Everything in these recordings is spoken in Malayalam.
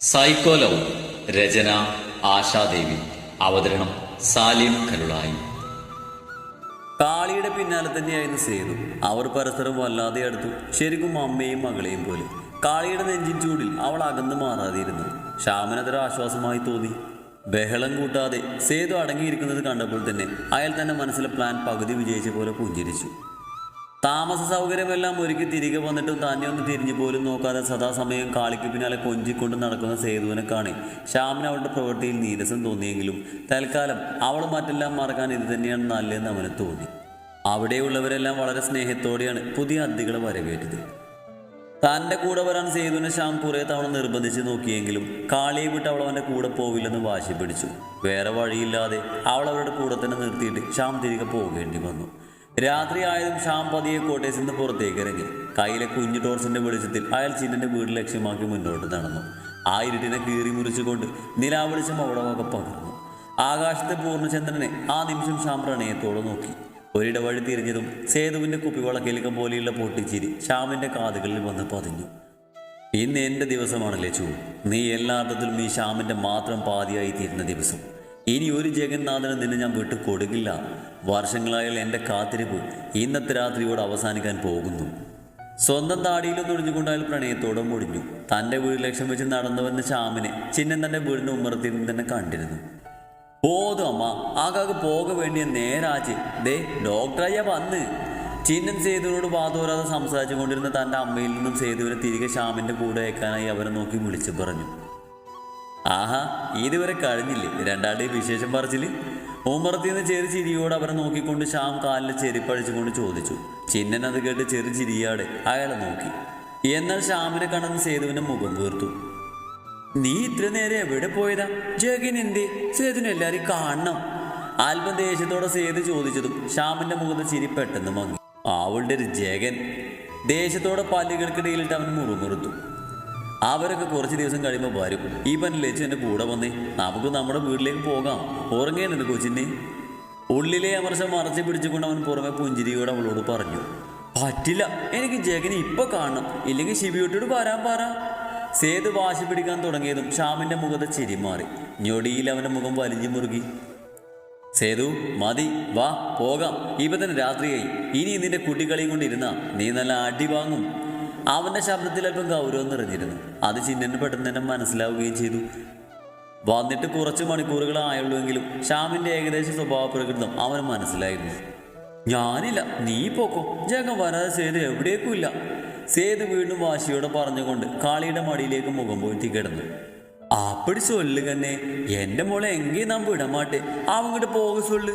സൈക്കോ ലവ് രചന ആശാദേവി. അവതരണം സാലിം കരുളായി. കാളിയുടെ പിന്നാലെ തന്നെയായിരുന്നു സേതു. അവർ പരസ്പരം വല്ലാതെ അടുത്തു. ശരിക്കും അമ്മയും മകളെയും പോലെ. കാളിയുടെ നെഞ്ചിൻ ചൂടിൽ അവൾ അകന്നു മാറാതിരുന്നു. ശ്യാമനതൊരു ആശ്വാസമായി തോന്നി. ബഹളം കൂട്ടാതെ സേതു അടങ്ങിയിരിക്കുന്നത് കണ്ടപ്പോൾ തന്നെ അയാൾ തന്റെ മനസ്സിലെ പ്ലാൻ പകുതി വിജയിച്ച പോലെ പുഞ്ചിരിച്ചു. താമസ സൗകര്യമെല്ലാം ഒരുക്കി തിരികെ വന്നിട്ടും തന്നെ ഒന്ന് തിരിഞ്ഞു പോലും നോക്കാതെ സദാസമയം കാളിക്ക് പിന്നാലെ കൊഞ്ചിക്കൊണ്ട് നടക്കുന്ന സേതുവിനെ കാണി. ശ്യാമിന് അവളുടെ പ്രവൃത്തിയിൽ നീരസം തോന്നിയെങ്കിലും തൽക്കാലം അവൾ മറ്റെല്ലാം മറക്കാൻ ഇത് തന്നെയാണ് നല്ലതെന്ന് അവന് തോന്നി. അവിടെയുള്ളവരെല്ലാം വളരെ സ്നേഹത്തോടെയാണ് പുതിയ അതിഥികളെ വരവേറ്റത്. തന്റെ കൂടെ വരാൻ സേതുവിനെ ശ്യാം കുറേ തവണ നിർബന്ധിച്ച് നോക്കിയെങ്കിലും കാളിയെ വിട്ട് അവൾ അവന്റെ കൂടെ പോവില്ലെന്ന് വാശി പിടിച്ചു. വേറെ വഴിയില്ലാതെ അവൾ അവരുടെ കൂടെ തന്നെ നിർത്തിയിട്ട് ശ്യാം തിരികെ പോകേണ്ടി വന്നു. രാത്രി ആയതും ശ്യാം പതിയെ കോട്ടേഴ്സിൽ നിന്ന് പുറത്തേക്ക് ഇറങ്ങി. കയ്യിലെ കുഞ്ഞു ടോർച്ചിന്റെ വെളിച്ചത്തിൽ അയാൾ ചിന്നന്റെ വീട് ലക്ഷ്യമാക്കി മുന്നോട്ട് നടന്നു. ആ ഇരുട്ടിനെ കീറി മുറിച്ചുകൊണ്ട് നിലാവെളിച്ചം അവിടെ വക പകർന്നു. ആകാശത്തെ പൂർണചന്ദ്രനെ ആ നിമിഷം ശ്യാം പ്രണയത്തോടെ നോക്കി. ഒരിടവഴി തിരിഞ്ഞതും സേതുവിന്റെ കുപ്പിവളക്കേലിക്കം പോലെയുള്ള പൊട്ടിച്ചിരി ശ്യാമിന്റെ കാതുകളിൽ വന്ന് പതിഞ്ഞു. ഇന്ന് എന്റെ ദിവസമാണല്ലേ ചൂ. നീ എല്ലാ അർത്ഥത്തിലും ഈ ശ്യാമിന്റെ മാത്രം പാതിയായി തീരുന്ന ദിവസം. ഇനി ഒരു ജഗന്നാഥന് നിന്നെ ഞാൻ വിട്ടു കൊടുക്കില്ല. വർഷങ്ങളായുള്ള എന്റെ കാത്തിരിപ്പ് ഇന്നത്തെ രാത്രിയോട് അവസാനിക്കാൻ പോകുന്നു. സ്വന്തം താടിയിലും തൊഴിഞ്ഞുകൊണ്ട് അയാൾ പ്രണയത്തോടെ മുടിഞ്ഞു. തന്റെ വീട് ലക്ഷ്യം വെച്ച് നടന്നു വന്ന ശ്യാമിനെ ചിന്നൻ തന്റെ വീടിന്റെ ഉമ്മറത്തിൽ നിന്ന് തന്നെ കണ്ടിരുന്നു. പോതും അമ്മ ആകാക്ക് പോക വേണ്ടിയ നേരാച്ച് ദേ ഡോക്ടറായ വന്ന്. ചിന്നൻ സേതുവിനോട് വാതോരാതെ സംസാരിച്ചു കൊണ്ടിരുന്ന തന്റെ അമ്മയിൽ നിന്നും സേതുവിനെ തിരികെ ശ്യാമിന്റെ കൂടെ അയക്കാനായി അവരെ നോക്കി വിളിച്ചു പറഞ്ഞു. ആഹാ ഇതുവരെ കഴിഞ്ഞില്ലേ? രണ്ടാളുടെയും വിശേഷം പറച്ചിൽ. ഓമ്പറത്തിൽ നിന്ന് ചെറു ചിരിയോട് അവരെ നോക്കിക്കൊണ്ട് ശ്യാം കാലിൽ ചെരിപ്പഴിച്ചുകൊണ്ട് ചോദിച്ചു. ചിന്നൻ അത് കേട്ട് ചെറു ചിരിയാടെ അയാളെ നോക്കി. എന്നാൽ ശ്യാമിനെ കണ്ടെന്ന് സേതുവിന്റെ മുഖം വീർത്തു. നീ ഇത്ര നേരം എവിടെ പോയതാ? ജഗിൻ എന്തി? സേതുവിനെ എല്ലാരും കാണണം. അല്പം ദേഷ്യത്തോടെ സേതു ചോദിച്ചതും ശ്യാമിന്റെ മുഖത്ത് ചിരി പെട്ടെന്ന് മങ്ങി. അവളുടെ ഒരു ജഗൻ. ദേഷ്യത്തോടെ പല്ലുകൾക്കിടയിലിട്ട് അവൻ മുറുമുറുത്തു. അവരൊക്കെ കുറച്ച് ദിവസം കഴിയുമ്പോൾ വരും. ഈ പനിലേച്ചു എന്റെ കൂടെ വന്നേ. നമുക്ക് നമ്മുടെ വീട്ടിലേക്ക് പോകാം. ഉറങ്ങേണ്ടത് കൊച്ചിനെ? ഉള്ളിലെ അമർശം മറച്ചു പിടിച്ചുകൊണ്ട് അവൻ പുറമെ പുഞ്ചിരിയോട് അവളോട് പറഞ്ഞു പറ്റില്ല. എനിക്ക് ജഗനെ ഇപ്പൊ കാണണം. ഇല്ലെങ്കിൽ ശിബിയോട്ടോട് വരാൻ പറ. സേതു വാശി പിടിക്കാൻ തുടങ്ങിയതും ഷ്യാമിന്റെ മുഖത്തെ ചിരി മാറി. ഞൊടിയിൽ അവന്റെ മുഖം വലിഞ്ഞു മുറുകി. സേതു മതി. വാ പോകാം. ഇപ്പൊ തന്നെ രാത്രിയായി. ഇനി നിന്റെ കുട്ടികളെയും കൊണ്ടിരുന്ന നീ നല്ല അടി വാങ്ങും. അവന്റെ ശബ്ദത്തിൽ അല്പം ഗൗരവം നിറഞ്ഞിരുന്നു. അത് ചിന്നന് പെട്ടെന്ന് തന്നെ മനസ്സിലാവുകയും ചെയ്തു. വന്നിട്ട് കുറച്ച് മണിക്കൂറുകളായുള്ളൂവെങ്കിലും ശ്യാമിന്റെ ഏകദേശ സ്വഭാവ പ്രകൃതം അവന് മനസ്സിലായിരുന്നു. ഞാനില്ല നീ പോക്കോ. ജഗം വരാതെ സേതു എവിടേക്കും ഇല്ല സേതു വീണ്ടും വാശിയോടെ പറഞ്ഞുകൊണ്ട് കാളിയുടെ മടിയിലേക്ക് മുഖം പോയി കിടന്നു. അപ്പടി സൊല്ലു തന്നെ എന്റെ മോളെ എങ്കിൽ നാം വിടമാട്ടെ. അവങ്ങോട്ട് പോക സൊല്ലു.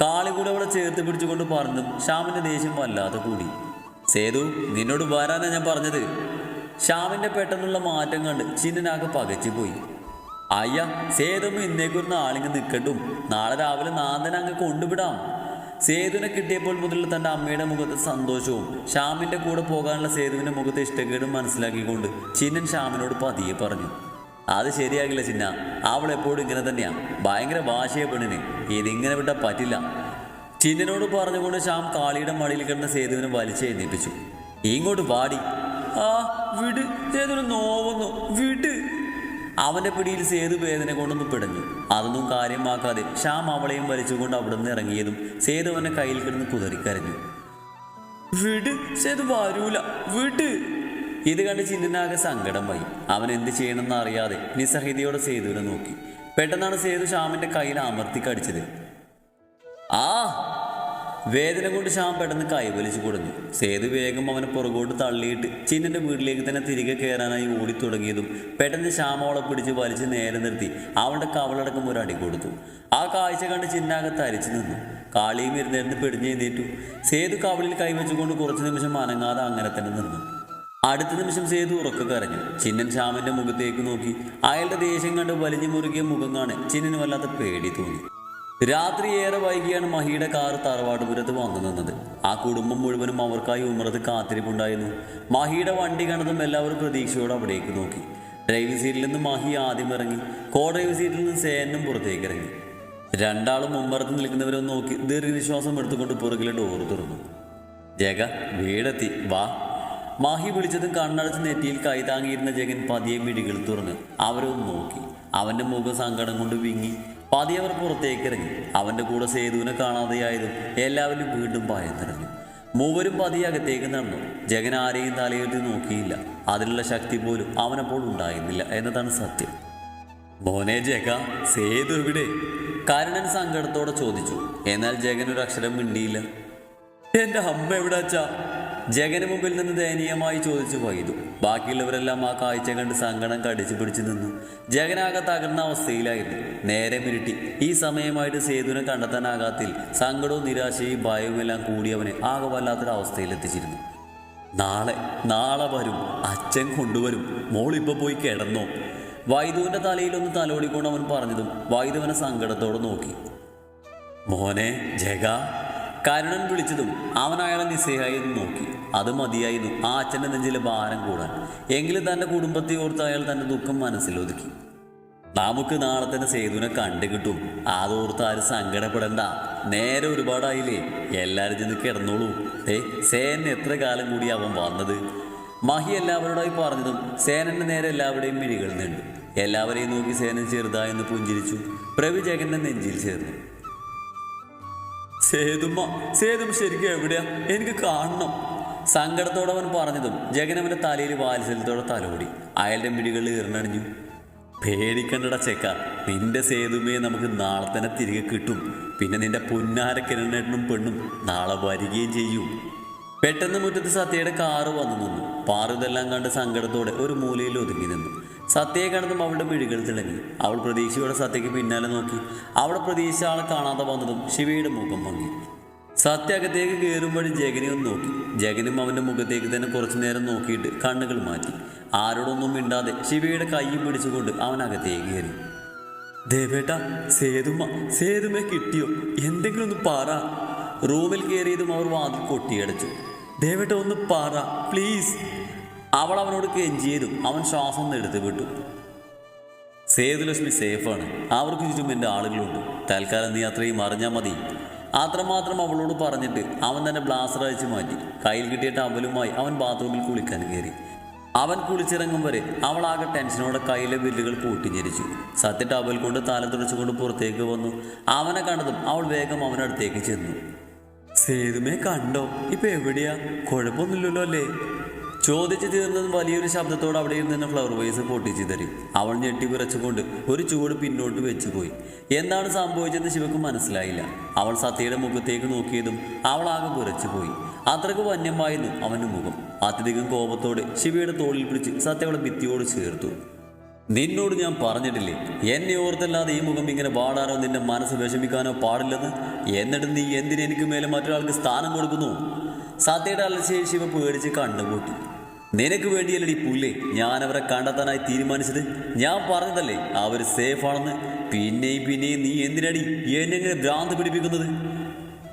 കാളി കൂടെ അവളെ ചേർത്ത് പിടിച്ചുകൊണ്ട് പറഞ്ഞു ശ്യാമിന്റെ ദേഷ്യം വല്ലാതെ കൂടി. സേതു നിന്നോട് വരാനാ ഞാൻ പറഞ്ഞത്. ശ്യാമിന്റെ പെട്ടെന്നുള്ള മാറ്റം കണ്ട് ചിന്നനാകെ പകച്ചു പോയി. അയ്യ സേതുമ്മ ഇന്നേക്കൊരു നാളിങ്ങ് നിൽക്കട്ടും നാളെ രാവിലെ നാന്തന അങ്ങ് കൊണ്ടുവിടാം. സേതുവിനെ കിട്ടിയപ്പോൾ മുതൽ തന്റെ അമ്മയുടെ മുഖത്ത് സന്തോഷവും ശ്യാമിന്റെ കൂടെ പോകാനുള്ള സേതുവിന്റെ മുഖത്ത് ഇഷ്ടക്കേടും മനസ്സിലാക്കിക്കൊണ്ട് ചിന്നൻ ശ്യാമിനോട് പതിയെ പറഞ്ഞു. അത് ശരിയാകില്ല ചിന്ന. അവൾ എപ്പോഴും ഇങ്ങനെ തന്നെയാണ് ഭയങ്കര ഭാഷയെ പെണ്ണിന്. ഇതിങ്ങനെ വിട്ടാൽ പറ്റില്ല. ചിന്നനോട് പറഞ്ഞുകൊണ്ട് ശ്യാം കാളിയുടെ മടിയിൽ കിടന്ന സേതുവിനെ വലിച്ചു എഴുന്നേപ്പിച്ചു. ഇങ്ങോട്ട് വാടി. ആ വിട്. സേതുവിന് നോവുന്നു. വിട്. അവന്റെ പിടിയിൽ സേതു വേദന കൊണ്ടൊന്ന് പിടഞ്ഞു. അതൊന്നും കാര്യമാക്കാതെ ശ്യാം അവളെയും വലിച്ചുകൊണ്ട് നിന്ന് ഇറങ്ങിയതും സേതു അവന്റെ കയ്യിൽ കിടന്ന് കുതറിക്കരഞ്ഞു. വിട്. സേതു വരൂല. വിട്. ഇത് കണ്ട് ചിന്തനാകെ സങ്കടമായി അവൻ എന്ത് ചെയ്യണമെന്ന് അറിയാതെ നിസ്സഹിതയോടെ സേതുവിനെ നോക്കി. പെട്ടെന്നാണ് സേതു ശ്യാമിന്റെ കയ്യിൽ അമർത്തി കടിച്ചത്. ആ വേദന കൊണ്ട് ശ്യാം പെട്ടെന്ന് കൈവലിച്ചു കൊടുന്നു. സേതു വേഗം അവനെ പുറകോട്ട് തള്ളിയിട്ട് ചിന്നന്റെ വീട്ടിലേക്ക് തന്നെ തിരികെ കയറാനായി ഓടി തുടങ്ങിയതും പെട്ടെന്ന് ശ്യാം അവളെ പിടിച്ച് വലിച്ച് നേരെ നിർത്തി അവളുടെ കവളടക്കം ഒരു അടി കൊടുത്തു. ആ കാഴ്ച കണ്ട് ചിന്നാകെ തരിച്ചു നിന്നു. കാളിയും ഇരുന്നേരുന്ന് ഇരുന്നിരുന്ന് പിടിഞ്ഞെഴുന്നേറ്റു സേതു കവളിൽ കൈവച്ചുകൊണ്ട് കുറച്ച് നിമിഷം അനങ്ങാതെ അങ്ങനെ തന്നെ നിന്നു. അടുത്ത നിമിഷം സേതു ഉറക്ക കരഞ്ഞു. ചിന്നൻ ശ്യാമിന്റെ മുഖത്തേക്ക് നോക്കി. അയാളുടെ ദേഷ്യം കണ്ട് വലിഞ്ഞു മുറുകിയ മുഖം കാണാൻ ചിന്നന് വല്ലാത്ത പേടി തോന്നി. രാത്രി ഏറെ വൈകിയാണ് മഹിയുടെ കാർ തറവാടുപുരത്ത് വന്നു നിന്നത്. ആ കുടുംബം മുഴുവനും അവർക്കായി ഉമ്രത് കാത്തിരിപ്പുണ്ടായിരുന്നു. മഹിയുടെ വണ്ടി കണ്ടതും എല്ലാവരും പ്രതീക്ഷയോടെ അവിടേക്ക് നോക്കി. ഡ്രൈവിംഗ് സീറ്റിൽ നിന്ന് മഹി ആദ്യം ഇറങ്ങി കോ ഡ്രൈവിംഗ് സീറ്റിൽ നിന്ന് സേനും പുറത്തേക്ക് ഇറങ്ങി. രണ്ടാളും മുമ്പറത്ത് നിൽക്കുന്നവരെ നോക്കി ദീർഘനിശ്വാസം എടുത്തുകൊണ്ട് പുറകിലെ ഡോറ് തുറന്നു. ജഗ വീടെത്തി വാ. മാഹി വിളിച്ചതും കണ്ണടച്ച് നെറ്റിയിൽ കൈതാങ്ങിയിരുന്ന ജഗൻ പതിയെ മിടികൾ തുറന്ന് അവരൊന്ന് നോക്കി. അവന്റെ മുഖം സങ്കടം കൊണ്ട് വിങ്ങി പതിയെ പുറത്തേക്കിറങ്ങി. അവന്റെ കൂടെ സേതുവിനെ കാണാതെയായതും എല്ലാവരും വീണ്ടും പായം നിറഞ്ഞു മൂവരും പതിയെ അകത്തേക്ക് നടന്നു. ജഗൻ ആരെയും തലയുയർത്തി നോക്കിയില്ല. അതിനുള്ള ശക്തി പോലും അവനപ്പോൾ ഉണ്ടായിരുന്നില്ല എന്നതാണ് സത്യം. മോനെ ജഗ സേതു എവിടെ? കരുണൻ സങ്കടത്തോടെ ചോദിച്ചു. എന്നാൽ ജഗൻ ഒരു അക്ഷരം മിണ്ടിയില്ല. എന്റെ അമ്മ എവിടെ അച്ഛാ? ജഗന് മുമ്പിൽ നിന്ന് ദയനീയമായി ചോദിച്ചു വൈതു ബാക്കിയുള്ളവരെല്ലാം ആ കാഴ്ച കണ്ട് സങ്കടം കടിച്ചു പിടിച്ചു നിന്നു. ജഗനാകെ തകർന്ന അവസ്ഥയിലായിരുന്നു. നേരെ മിരുട്ടി. ഈ സമയമായിട്ട് സേതുവിനെ കണ്ടെത്താനാകാത്തിൽ സങ്കടവും നിരാശയും ഭയവും എല്ലാം കൂടി അവനെ ആകെ വല്ലാത്തൊരു അവസ്ഥയിലെത്തിച്ചിരുന്നു നാളെ നാളെ വരും. അച്ഛൻ കൊണ്ടുവരും. മോളിപ്പോ പോയി കിടന്നോ? വൈദുവിന്റെ തലയിലൊന്ന് തലോടിക്കൊണ്ട് അവൻ പറഞ്ഞതും വൈദുവിനെ സങ്കടത്തോടെ നോക്കി. മോനെ ജഗ. കരുണൻ വിളിച്ചതും അവൻ നിസ്സഹായി നോക്കി. അത് മതിയായിരുന്നു. ആ അച്ഛന്റെ നെഞ്ചിലെ ഭാരം കൂടാൻ. എങ്കിലും തന്റെ കുടുംബത്തെ ഓർത്ത് അയാൾ തന്റെ ദുഃഖം മനസ്സിലൊതുക്കി. നമുക്ക് നാളെ തന്നെ സേതുവിനെ കണ്ടു കിട്ടും. അതോർത്ത് ആരും സങ്കടപ്പെടണ്ട. നേരെ ഒരുപാടായില്ലേ? എല്ലാവരും ചെന്ന് കിടന്നോളൂ. ഏ സേന എത്ര കാലം കൂടി അവൻ വന്നത്? മഹി എല്ലാവരോടായി പറഞ്ഞതും സേനന്റെ നേരെ എല്ലാവരുടെയും മിഴികൾ നീണ്ടു. എല്ലാവരെയും നോക്കി സേനൻ ചെറുതായെന്ന് പുഞ്ചിരിച്ചു. പ്രവി ജഗന്റെ നെഞ്ചിൽ ചേർന്നു. സേതുമ്മ സേതും ശരിക്കും എവിടെയാ? എനിക്ക് കാണണം. സങ്കടത്തോടെ അവൻ പറഞ്ഞതും ജഗനവന്റെ തലയിൽ വാത്സല്യത്തോടെ തലോടി. അയാളുടെ മിഴികളിൽ ഇറണണിഞ്ഞു പേടിക്കണ്ടട ചെക്ക നിന്റെ സേതുമയെ നമുക്ക് നാളെ തന്നെ തിരികെ കിട്ടും. പിന്നെ നിന്റെ പുന്നാര കിരണേട്ടനും പെണ്ണും നാളെ വരികയും ചെയ്യും. പെട്ടെന്ന് മുറ്റത്ത് സത്യയുടെ കാറ് വന്നു നിന്നു. പാറു ഇതെല്ലാം കണ്ട് സങ്കടത്തോടെ ഒരു മൂലയിൽ ഒതുങ്ങി നിന്നു. സത്യയെ കണ്ടതും അവളുടെ മിഴികൾ തിളങ്ങി. അവൾ പ്രതീക്ഷയോടെ സത്യയ്ക്ക് പിന്നാലെ നോക്കി. അവിടെ പ്രതീക്ഷ ആളെ കാണാതെ വന്നതും ശിവയുടെ മുഖം ഭംഗി സത്യ അകത്തേക്ക് കയറുമ്പോഴും ജഗനെ ഒന്ന് നോക്കി. ജഗനും അവന്റെ മുഖത്തേക്ക് തന്നെ കുറച്ചു നേരം നോക്കിയിട്ട് കണ്ണുകൾ മാറ്റി. ആരോടൊന്നും മിണ്ടാതെ ശിവയുടെ കൈയും പിടിച്ചുകൊണ്ട് അവൻ അകത്തേക്ക് കയറി. ദേവേട്ട സേതുമ്മ സേതുമ്മ കിട്ടിയോ? എന്തെങ്കിലും ഒന്ന് പാറ. റൂമിൽ കയറിയതും അവർ വാതിൽ കൊട്ടിയടച്ചു. ദേവേട്ട ഒന്ന് പാറ പ്ലീസ്. അവൾ അവനോട് കെഞ്ചിയതും അവൻ ശ്വാസം എടുത്തു വിട്ടു. സേതുലക്ഷ്മി സേഫാണ്. അവർക്ക് ചുറ്റും എന്റെ ആളുകളുണ്ട്. തൽക്കാലം നീ അത്രയും അറിഞ്ഞാൽ മതി. അത്രമാത്രം അവളോട് പറഞ്ഞിട്ട് അവൻ തന്നെ ബ്ലാസർ അയച്ച് മാറ്റി. കയ്യിൽ കിട്ടിയ ടവലുമായി അവൻ ബാത്റൂമിൽ കുളിക്കാൻ കയറി. അവൻ കുളിച്ചിറങ്ങും വരെ അവൾ ആകെ ടെൻഷനോടെ കയ്യിലെ ബില്ലുകൾ പൂട്ടിഞ്ഞിരിച്ചു. സത്യ ടവൽ കൊണ്ട് തല തുടച്ചുകൊണ്ട് പുറത്തേക്ക് വന്നു. അവനെ കണ്ടതും അവൾ വേഗം അവനടുത്തേക്ക് ചെന്നു. സേതുമേ കണ്ടോ? ഇപ്പൊ എവിടെയാ? കുഴപ്പമൊന്നുമില്ലല്ലോ അല്ലേ? ചോദിച്ചു തീർന്നതും വലിയൊരു ശബ്ദത്തോട് അവിടെ ഇരുന്ന് ഫ്ലവർ വൈസ് പൊട്ടിച്ചു തരും അവൾ ഞെട്ടി വിറച്ചുകൊണ്ട് ഒരു ചൂട് പിന്നോട്ട് വെച്ചു പോയി. എന്താണ് സംഭവിച്ചതെന്ന് ശിവക്ക് മനസ്സിലായില്ല. അവൾ സത്യയുടെ മുഖത്തേക്ക് നോക്കിയതും അവൾ ആകെ വിറച്ചു പോയി. അത്രയ്ക്ക് വന്യമായിരുന്നു അവന്റെ മുഖം. അത്യധികം കോപത്തോടെ ശിവയുടെ തോളിൽ പിടിച്ച് സത്യ അവളെ ഭിത്തിയോട് ചേർത്തു. നിന്നോട് ഞാൻ പറഞ്ഞിട്ടില്ലേ? എന്നെ ഓർത്തല്ലാതെ ഈ മുഖം ഇങ്ങനെ പാടാനോ നിന്റെ മനസ്സ് വിഷമിക്കാനോ പാടില്ലെന്ന്? എന്നിട്ട് നീ എന്തിനെനിക്ക് മേലെ മറ്റൊരാൾക്ക് സ്ഥാനം കൊടുക്കുന്നു? സത്യയുടെ അലശയെ ശിവ പേടിച്ച് കണ്ണുകൂട്ടി നിനക്ക് വേണ്ടിയല്ലടി പുല്ലേ? ഞാൻ അവരെ കണ്ടെത്താനായി തീരുമാനിച്ചത്. ഞാൻ പറഞ്ഞതല്ലേ അവർ സേഫ് ആണെന്ന്. പിന്നെയും പിന്നെയും നീ എന്തിനടി എന്നെങ്ങനെ ഭ്രാന്ത് പിടിപ്പിക്കുന്നത്?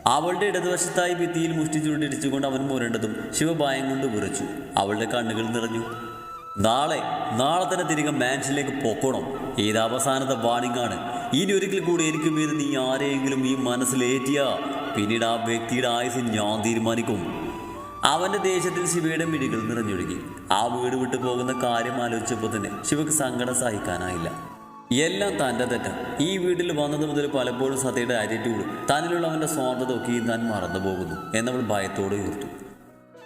അവളുടെ ഇടതുവശത്തായി ഭിത്തിയിൽ മുഷ്ടി ചൂണ്ടിടിച്ചുകൊണ്ട് അവൻ മുരണ്ടതും ശിവഭായം കൊണ്ട് വിറച്ചു. അവളുടെ കണ്ണുകൾ നിറഞ്ഞു. നാളെ നാളെ തന്നെ തിരികെ മാൻഷനിലേക്ക് പൊക്കണം. ഇത് അവസാനത്തെ വാണിംഗ് ആണ്. ഇനി ഒരിക്കൽ കൂടി എനിക്ക് മീത് നീ ആരെയെങ്കിലും ഈ മനസ്സിലേറ്റിയാ പിന്നീട് ആ വ്യക്തിയുടെ ആയുസ് ഞാൻ തീരുമാനിക്കും. അവന്റെ ദേശത്തിൽ ശിവയുടെ മിഴികൾ നിറഞ്ഞൊഴുകി. ആ വീട് വിട്ടു പോകുന്ന കാര്യം ആലോചിച്ചപ്പോൾ തന്നെ ശിവക്ക് സങ്കടം സഹിക്കാനായില്ല. എല്ലാം തന്റെ തെറ്റാണ് ഈ വീട്ടിൽ വന്നത് മുതൽ പലപ്പോഴും സത്യയുടെ ആറ്റിറ്റ്യൂഡ് തന്നിലുള്ള അവന്റെ സ്വാർത്ഥത ഒക്കെയും താൻ മറന്നു പോകുന്നു എന്നവൾ ഭയത്തോടെ ഓർത്തു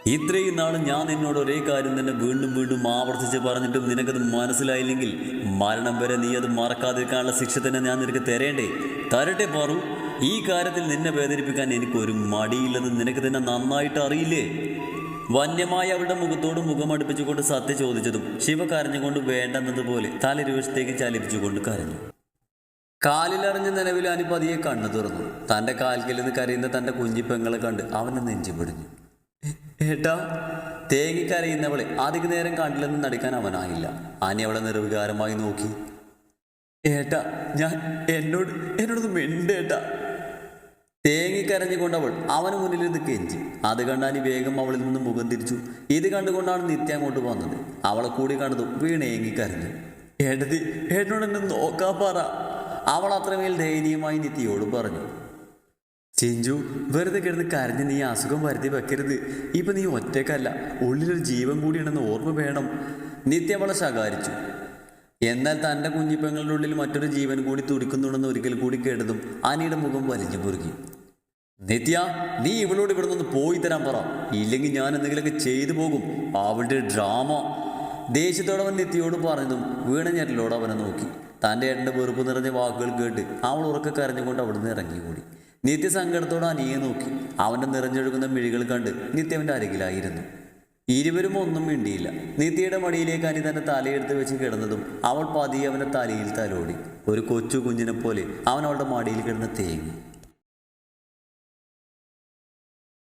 ഇത്രയും നാളും ഞാൻ നിന്നോട് ഒരേ കാര്യം തന്നെ വീണ്ടും വീണ്ടും ആവർത്തിച്ച് പറഞ്ഞിട്ടും നിനക്കത് മനസ്സിലായില്ലെങ്കിൽ മരണം വരെ നീ അത് മറക്കാതിരിക്കാനുള്ള ശിക്ഷ തന്നെ ഞാൻ നിനക്ക് തരേണ്ടേ? തരട്ടെ പാറു. ഈ കാര്യത്തിൽ നിന്നെ വേദനിപ്പിക്കാൻ എനിക്കൊരു മടിയില്ലെന്ന് നിനക്ക് തന്നെ നന്നായിട്ട് അറിയില്ലേ? വന്യമായി അവളുടെ മുഖത്തോട് മുഖമടുപ്പിച്ചുകൊണ്ട് സത്യ ചോദിച്ചതും ശിവ കരഞ്ഞുകൊണ്ട് വേണ്ടെന്നതുപോലെ തലരുവശത്തേക്ക് ചലിപ്പിച്ചുകൊണ്ട് കരഞ്ഞു. കാലിലറിഞ്ഞ നിലവിൽ അനുപതിയെ കണ്ണു തുറന്നു. തന്റെ കാൽക്കിൽ നിന്ന് കരയുന്ന തന്റെ കുഞ്ഞിപ്പെങ്ങളെ കണ്ട് അവനെ നെഞ്ചു പിടിഞ്ഞു. "ഏ- ഏട്ടാ തേങ്ങിക്കരയുന്നവളെ അധിക നേരം കണ്ടില്ലെന്ന് നടിക്കാൻ അവനായില്ല. ആനി അവളെ നിർവികാരമായി നോക്കി. ഏട്ടാ ഞാൻ എന്നോട് എന്നോടൊന്ന് മിണ്ടേട്ടാ. തേങ്ങിക്കരഞ്ഞുകൊണ്ട് അവൾ അവന് മുന്നിൽ ഇത് കെഞ്ചി. അത് കണ്ടാനി വേഗം അവളിൽ നിന്ന് മുഖം തിരിച്ചു. ഇത് കണ്ടുകൊണ്ടാണ് നിത്യ അങ്ങോട്ട് വന്നത്. അവളെ കൂടി കണ്ടതും വീണേങ്ങിക്കരഞ്ഞു ഏട്ടതി ഏട്ടനോട് എന്നെ നോക്കാൻ പറ. അവൾ അത്രമേൽ ദയനീയമായി നിത്യയോട് പറഞ്ഞു. ചിഞ്ചു വെറുതെ കിടന്ന് കരഞ്ഞ് നീ അസുഖം വരുത്തി വെക്കരുത്. ഇപ്പൊ നീ ഒറ്റക്കല്ല ഉള്ളിലൊരു ജീവൻ കൂടിയുണ്ടെന്ന് ഓർമ്മ വേണം. നിത്യ അവളെ ശകാരിച്ചു. എന്നാൽ തന്റെ കുഞ്ഞിപ്പങ്ങളുടെ ഉള്ളിൽ മറ്റൊരു ജീവൻ കൂടി തുടിക്കുന്നുണ്ടെന്ന് ഒരിക്കൽ കൂടി കേട്ടതും അനിയുടെ മുഖം വലിഞ്ഞു പൊറുക്കി. നിത്യ നീ ഇവളോട് ഇവിടെ നിന്ന് പോയി തരാൻ പറ. ഇല്ലെങ്കിൽ ഞാൻ എന്തെങ്കിലുമൊക്കെ ചെയ്തു പോകും. അവളുടെ ഡ്രാമ. ദേഷ്യത്തോടെ അവൻ നിത്യയോട് പറഞ്ഞതും വീണ ഞെട്ടലോട് അവനെ നോക്കി. തന്റെ ഏട്ടന്റെ വെറുപ്പ് നിറഞ്ഞ വാക്കുകൾ കേട്ട് അവൾ ഉറക്കെ കരഞ്ഞുകൊണ്ട് അവിടുന്ന് ഇറങ്ങിക്കൂടി. നിത്യ സങ്കടത്തോടെ അനിയെ നോക്കി. അവന്റെ നിറഞ്ഞൊഴുകുന്ന മിഴികൾ കണ്ട് നിത്യവന്റെ അരികിലായിരുന്നു. ഇരുവരും ഒന്നും മിണ്ടിയില്ല. നിത്യയുടെ മടിയിലേക്ക് അനി തന്നെ തലയെടുത്ത് വെച്ച് കിടന്നതും അവൾ പതിയെ അവന്റെ തലയിൽ തലോടി. ഒരു കൊച്ചു കുഞ്ഞിനെ പോലെ അവൻ അവളുടെ മടിയിൽ കിടന്ന് തേങ്ങി.